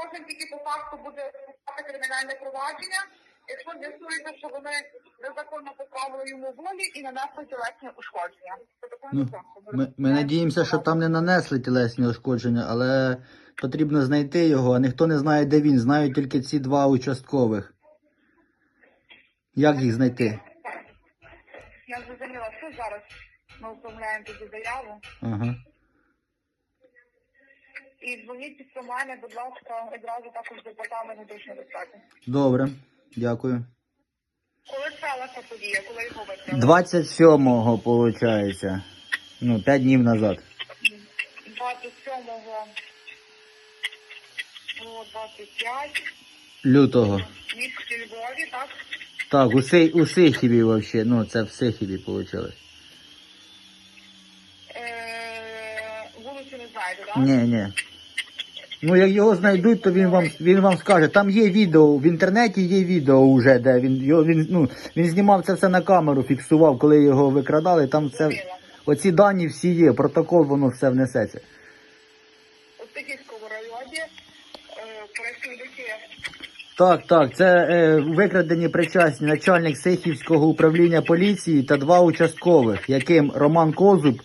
можна тільки по факту буде кримінальне провадження, якщо з'ясується, що вони незаконно позбавили йому волі і нанесли тілесні ушкодження. Ну, Ми, ми надіємося, що там не нанесли тілесні ушкодження, але потрібно знайти його, а ніхто не знає, де він. Знають тільки ці два участкових. Як їх знайти? Я зрозуміла, що зараз ми оформляємо тоді заяву. Ага. І дзвоніть після мене, будь ласка, одразу також до департаменту внутрішньої безпеки. Добре, дякую. Коли сталася подія, коли його викрили? 27-го, виходить. Ну, 5 днів назад. 27-го, о, 25, Лютого. місті Львові, так? Так, у, Си, у Сихіві взагалі. Ну, це в Сихіві вийшло. Е, вулицю не знаєте, так? Ні, ні. Ну, як його знайдуть, то він вам він вам скаже. Там є відео, в інтернеті є відео вже, де він його він, ну, він знімав це все на камеру, фіксував, коли його викрадали. Там все. Оці дані всі є, протокол, воно все внесеться. Е, Так, так, це е, викрадені причасні начальник Сихівського управління поліції та два участкових, яким Роман Козуб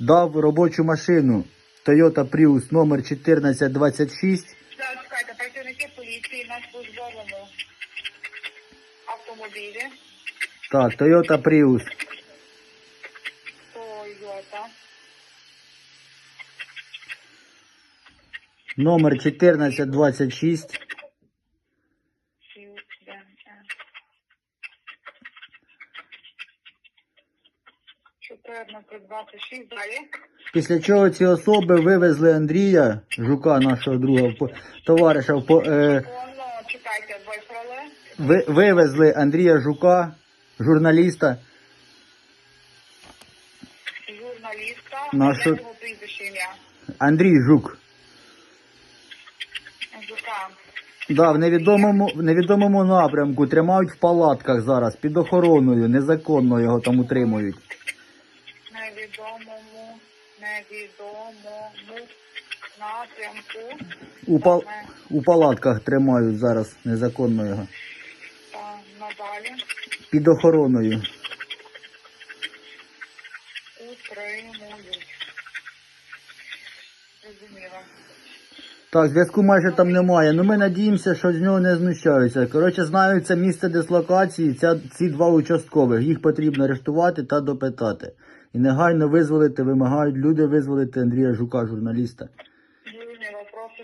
дав робочу машину Toyota Prius номер 1426 Зараз чекайте, працівники поліції на службовому автомобілі Так, Toyota Prius. Toyota Номер 1426. Чотирнадцять, двадцять шість, далі. Після чого ці особи вивезли Андрія, жука нашого друга, товариша, в по- е, ви, вивезли Андрія Жука, журналіста, Журналіста, Нашу-. Андрій Жук. Жука. Да, в невідомому, в невідомому напрямку тримають в палатках зараз під охороною, незаконно його там утримують. Невідомому напрямку. У, пал, у палатках тримають зараз незаконно його. Та надалі Під охороною. утримують. Зрозуміло. Так, зв'язку майже там немає. Ну ми надіємося, що з нього не знущаються. Коротше, знаю це місце дислокації, ця, ці два участкових. Їх потрібно арештувати та допитати. І негайно визволити, вимагають люди визволити Андрія Жука, журналіста. Юрій, вопроси.